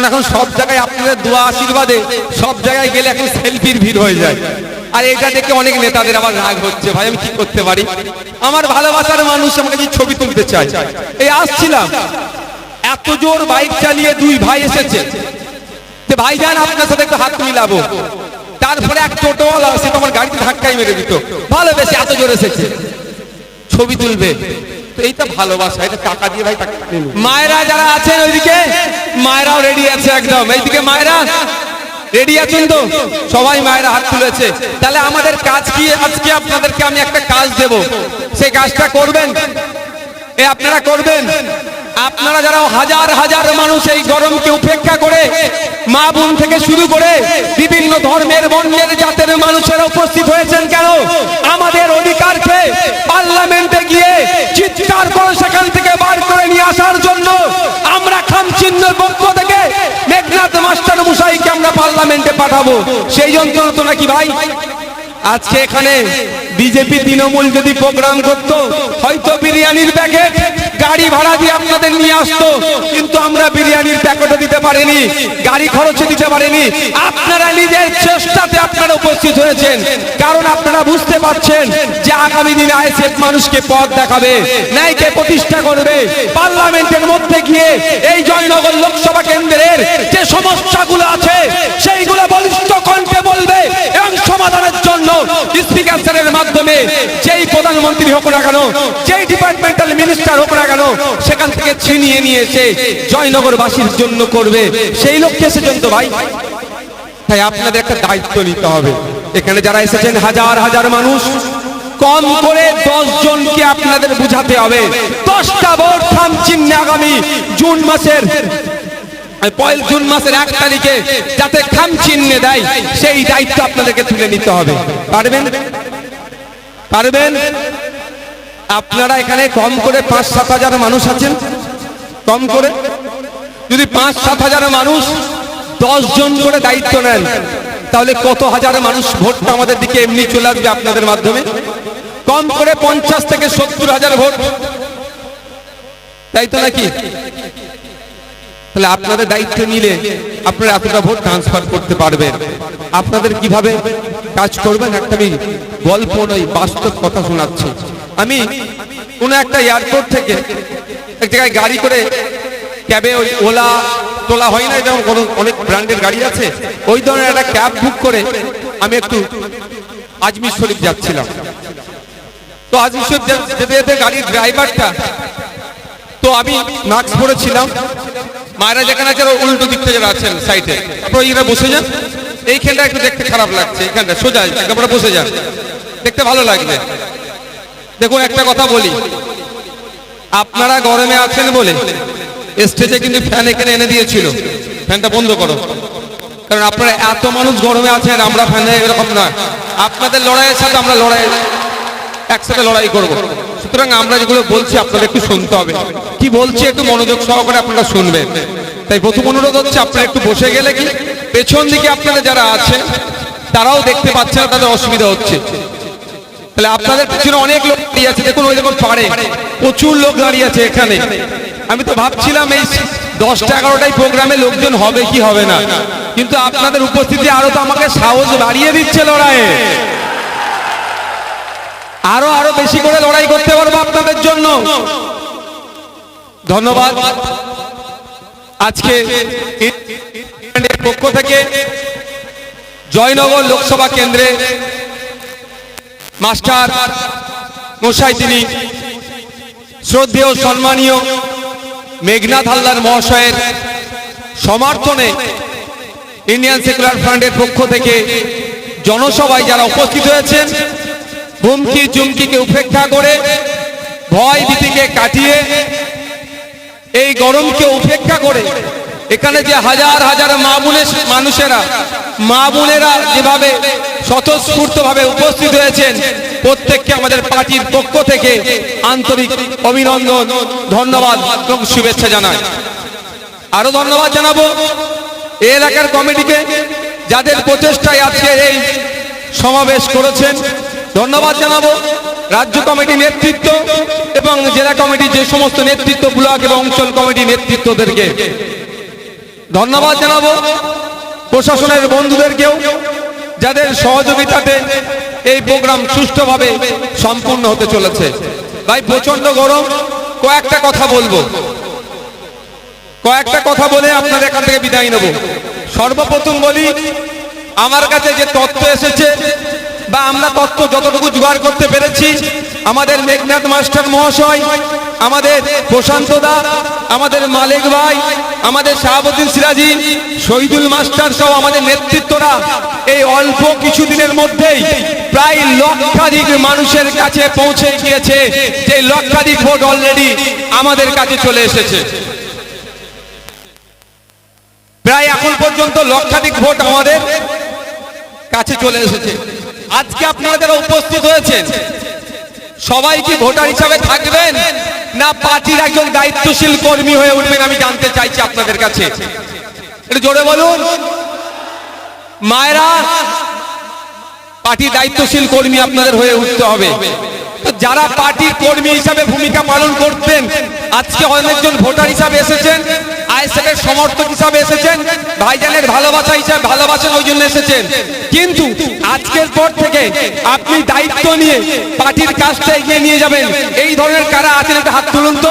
কারণ এখন সব জায়গায় আপনাদের দোয়া আশীর্বাদে সব জায়গায় গেলে এখন সেলফির ভিড় হয়ে যায়। আর এটা দেখে অনেক নেতাদের আবার রাগ হচ্ছে, ভাই, আমি কি করতে পারি? আমার ভালোবাসার মানুষ আমাকে যে ছবি তুলতে চায়। এই আসছিলাম। এত জোর বাইক চালিয়ে দুই ভাই এসেছে। ভাই যান আপনার সাথে একটু হাত মিলাবো। তারপরে এক টোটোওয়ালা সে তোমার গাড়িতে ধাক্কাই মেরে দিত। ভালোবেসে এত জোর এসেছে। ছবি তুলবে। এইটা ভালোবাসা, এটা টাকা দিয়ে ভাই টাকা মায়েরা যারা আছেন ওইদিকে, মায়েরাও রেডি আছে একদম। এইদিকে মায়েরা রেডি আছেন তো? সবাই মায়েরা হাত তুলেছে। তাহলে আমাদের কাজ কি? আজকে আপনাদেরকে আমি একটা কাজ দেব। সেই কাজটা করবেন? এ, আপনারা করবেন? আপনারা যারা হাজার হাজার মানুষ এই গরমকে উপেক্ষা করে মা বোন থেকে শুরু করে বিভিন্ন ধর্মের বর্ণের জাতের মানুষেরা উপস্থিত হয়েছেন কেন আমাদের অধিকারকে পার্লামেন্টে গিয়ে চিৎকার করে সেখান থেকে বার করে নিয়ে আসার জন্য আমরা খামচিহ্নের পক্ষ থেকে মেঘনাথ মাস্টার মুসাইকে আমরা পার্লামেন্টে পাঠাবো। সেই যন্ত্রণা তো নাকি ভাই? আজকে এখানে বিজেপি তৃণমূল যদি প্রোগ্রাম করতো, হয়তো বিরিয়ানির প্যাকেট গাড়ি ভাড়া দিয়ে আপনাদের নিয়ে আসতো, কিন্তু আমরা বিরিয়ানির প্যাকেটও দিতে পারিনি, গাড়ি খরচও দিতে পারিনি। আপনারা নিজের চেষ্টাতে আপনারা উপস্থিত হয়েছেন, কারণ আপনারা বুঝতে পারছেন যে আগামী দিনে আইএসএফ মানুষকে পথ দেখাবে, ন্যায়কে প্রতিষ্ঠা করবে। পার্লামেন্টের মধ্যে গিয়ে এই জয়নগর লোকসভা কেন্দ্রের যে সমস্যাগুলো আছে মাধ্যমে যেই প্রধানমন্ত্রী হোক না কেন, যেই ডিপার্টমেন্টাল মিনিস্টার হোক না কেন, সেখান থেকে ছিনিয়ে নিয়ে এসে জয়নগরবাসীর জন্য করবে। সেই লক্ষ্যে এসেছেন তো ভাই। তাই আপনাদের একটা দায়িত্ব নিতে হবে। এখানে যারা এসেছেন, হাজার হাজার মানুষ, কম করে দশ জনকে আপনাদের বুঝাতে হবে। দশটা ভোট থাম আগামী জুন মাসের পয়ল জুন মাসের এক তারিখে যাতে খাম চিহ্নে দেয়, সেই দায়িত্ব আপনাদেরকে তুলে নিতে হবে। পারবেন? পারবেন? আপনারা এখানে কম করে পাঁচ সাত হাজার মানুষ আছেন? কম করে? যদি পাঁচ সাত হাজার মানুষ দশ জন করে দায়িত্ব নেন, তাহলে কত হাজার মানুষ ভোটটা আমাদের দিকে এমনি চলে আসবে আপনাদের মাধ্যমে? কম করে পঞ্চাশ থেকে সত্তর হাজার ভোট। তাই তো নাকি? তাহলে আপনাদের দায়িত্ব নিলে আপনারা এতটা ভোট ট্রান্সফার করতে পারবেন। আপনাদের কীভাবে? কাজ করবেন একটা আমি গল্প নয় বাস্তব কথা শোনাচ্ছি। আমি কোনো একটা এয়ারপোর্ট থেকে এক জায়গায় গাড়ি করে ক্যাবে ওই ওলা তোলা হয় না, যেমন কোনো অনেক ব্র্যান্ডের গাড়ি আছে, ওই ধরনের একটা ক্যাব বুক করে আমি একটু আজমির শরীফ যাচ্ছিলাম। তো আজমির শরীফ যেতে যেতে গাড়ির ড্রাইভারটা তো আমি মাস্ক পরেছিলাম। মায়েরা যেখানে আছে উল্টো দিকটা যারা আছেন সাইডে আপনারা এখানে বসে যান। এইখানটা একটু দেখতে খারাপ লাগছে এখানটা সোজা আপনারা বসে যান। দেখতে ভালো লাগবে। দেখুন, একটা কথা বলি। আপনারা গরমে আছেন বলে স্টেজে কিন্তু ফ্যান এখানে এনে দিয়েছিল। ফ্যানটা বন্ধ করো। কারণ আপনারা এত মানুষ গরমে আছেন, আমরা ফ্যানে এরকম না আপনাদের লড়াইয়ের সাথে আমরা লড়াই, একসাথে লড়াই করব। সুতরাং আমরা যেগুলো বলছি, আপনাদের একটু শুনতে হবে। কি বলছি, একটু মনোযোগ সহকারে আপনারা শুনবেন। তাই প্রথম অনুরোধ হচ্ছে, আপনারা একটু বসে গেলে কি পেছন দিকে আপনারা যারা আছেন তারাও দেখতে পাচ্ছে না, তাদের অসুবিধা হচ্ছে। তাহলে আপনাদের পিছনে অনেক লোক দাঁড়িয়ে আছে, দেখুন ওই দেখুন পারে প্রচুর লোক দাঁড়িয়ে আছে এখানে। আমি তো ভাবছিলাম এই দশটা এগারোটাই প্রোগ্রামে লোকজন হবে কি হবে না, কিন্তু আপনাদের উপস্থিতি আরও তো আমাকে সাহস বাড়িয়ে দিচ্ছে লড়াইয়ে। আরও আরও বেশি করে লড়াই করতে পারব আপনাদের জন্য। ধন্যবাদ। আজকে পক্ষ থেকে জয়নগর লোকসভা কেন্দ্রে মাস্টার মশাই তিনি শ্রদ্ধেয় সম্মানীয় মেঘনাথ হালদার মহাশয়ের সমর্থনে ইন্ডিয়ান সেকুলার ফ্রন্টের পক্ষ থেকে জনসভায় যারা উপস্থিত হয়েছেন, হুমকি চুমকিকে উপেক্ষা করে ভয় ভীতিকে কাটিয়ে এই গরমকে উপেক্ষা করে এখানে যে হাজার হাজার মা বোনের মানুষেরা মা বোনেরা যেভাবে স্বতঃস্ফূর্ত ভাবে উপস্থিত হয়েছেন, প্রত্যেককে আমাদের পার্টির পক্ষ থেকে আন্তরিক অভিনন্দন, ধন্যবাদ এবং শুভেচ্ছা জানাই। আরও ধন্যবাদ জানাব এলাকার কমিটিকে, যাদের প্রচেষ্টায় আজকে এই সমাবেশ করেছেন। ধন্যবাদ জানাব রাজ্য কমিটি নেতৃত্ব এবং জেলা কমিটি যে সমস্ত নেতৃত্ব, ব্লক এবং অঞ্চল কমিটি নেতৃত্বদেরকে। ধন্যবাদ জানাব প্রশাসনের বন্ধুদেরকেও, যাদের সহযোগিতাতে এই প্রোগ্রাম সুষ্ঠুভাবে সম্পূর্ণ হতে চলেছে। ভাই প্রচণ্ড গরম। কয়েকটা কথা বলব। কয়েকটা কথা বলে আপনাদের এখান থেকে বিদায় নেব। সর্বপ্রথম বলি, আমার কাছে যে তথ্য এসেছে, বা আমরা তথ্য যতটুকু জোগাড় করতে পেরেছি, আমাদের মেঘনাথ মাস্টার মহাশয়, আমাদের প্রশান্ত দা আমাদের মালিক ভাই, আমাদের শাহাবুদ্দিন সিরাজি, শহীদুল মাস্টার সহ আমাদের নেতৃত্বরা এই অল্প কিছুদিনের মধ্যেই প্রায় লক্ষাধিক মানুষের কাছে পৌঁছে গিয়েছে, যে লক্ষাধিক ভোট অলরেডি আমাদের কাছে চলে এসেছে। প্রায় এখন পর্যন্ত লক্ষাধিক ভোট আমাদের কাছে চলে এসেছে। আজকে আপনারা যারা উপস্থিত হয়েছেন, সবাই কি ভোটার হিসাবে থাকবেন? না পার্টির একজন দায়িত্বশীল কর্মী হয়ে উঠবেন, আমি জানতে চাইছি আপনাদের কাছে। এটা জোরে বলুন। মায়েরা, পার্টির দায়িত্বশীল কর্মী আপনাদের হয়ে উঠতে হবে। যারা পার্টির কর্মী হিসাবে ভূমিকা পালন করতেন, আজকে অনেকজন ভোটার হিসাবে এসেছেন, আইএসএফের সমর্থক হিসাবে এসেছেন, ভাইজানের ভালোবাসা হিসাবে ভালোবাসেন ওই জন্য এসেছেন। কিন্তু আজকের পর থেকে আপনি দায়িত্ব নিয়ে পার্টির কাজটা এগিয়ে নিয়ে যাবেন। এই ধরনের কারা আছেন একটা হাত তুলুন তো।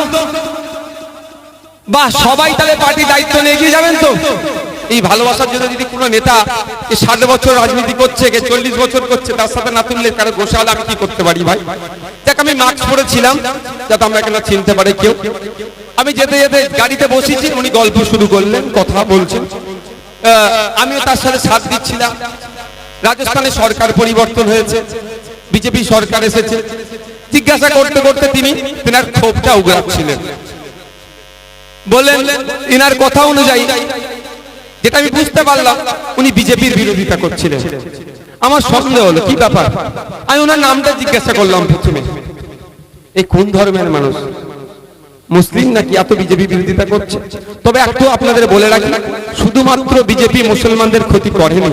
বা সবাই তাহলে পার্টি দায়িত্ব নিয়ে এগিয়ে যাবেন তো? এই ভালোবাসার জন্য যদি কোনো নেতা ষাট বছর রাজনীতি করছে, কে চল্লিশ বছর করছে, তার সাথে না তুললে কারও গোসাল আমি কি করতে পারি ভাই? দেখ, আমি মাস্ক পরেছিলাম, যাতে আমরা এখানে চিনতে পারে কেউ। আমি যেতে যেতে গাড়িতে বসেছি, উনি গল্প শুরু করলেন, কথা বলছেন। আমিও তার সাথে সাথ দিচ্ছিলাম। রাজস্থানে সরকার পরিবর্তন হয়েছে, বিজেপি সরকার এসেছে। জিজ্ঞাসা করতে করতে তিনি তেনার ক্ষোভটা উগড়াচ্ছিলেন বললেন, ইনার কথা অনুযায়ী যেটা আমি বুঝতে পারলাম, উনি বিজেপির বিরোধিতা করছিলেন। আমার সন্দেহ হলো, কি ব্যাপার? আমি ওনার নামটা জিজ্ঞাসা করলাম প্রথমে। এই কোন ধর্মের মানুষ? মুসলিম নাকি এত বিজেপি বিরোধিতা করছে? তবে একটু আপনাদের বলে রাখি, শুধুমাত্র বিজেপি মুসলমানদের ক্ষতি করেনি।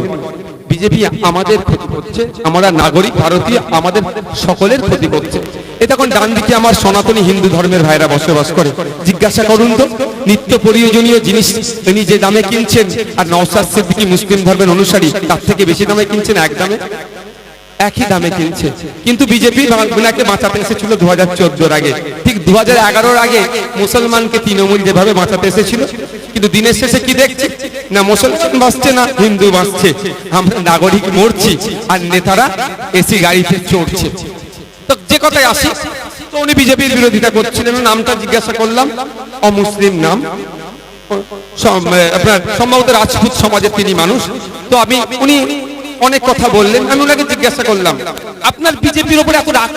বিজেপি আমাদের ক্ষতি করছে, আমরা নাগরিক ভারতীয়, আমাদের সকলের ক্ষতি করছে। এই তখন ডান দিকে আমার সনাতনী হিন্দু ধর্মের ভাইরা বসবাস করে। জিজ্ঞাসা করুন তো, নিত্য প্রয়োজনীয় জিনিস তিনি যে দামে কিনছেন, আর নওসাদ সিদ্দিকী মুসলিম ধর্মের অনুসারী, তার থেকে বেশি দামে কিনছেন এক দামে? একই দামে কিনছে। কিন্তু বিজেপি ওনাকে বাঁচাতে এসেছিল দু হাজার চোদ্দোর আগে। ঠিক দু হাজার এগারোর আগে মুসলমানকে তৃণমূল যেভাবে বাঁচাতে এসেছিল কিন্তু দিনের শেষে কি দেখছে? না মুসলমান বাঁচছে না হিন্দু বাঁচছে। আমরা নাগরিক মরছি আর নেতারা এসি গাড়িতে চড়ছে। তো যে কথায় আসি, তো উনি বিজেপির বিরোধিতা করছিলেন। নামটা জিজ্ঞাসা করলাম, অমুসলিম নাম। আপনার সম্ভবত রাজপুত সমাজের তিনি মানুষ। তো আমি, উনি অনেক কথা বললেন। আমি ওনাকে জিজ্ঞাসা করলাম, আপনার বিজেপির উপরে এত রাগ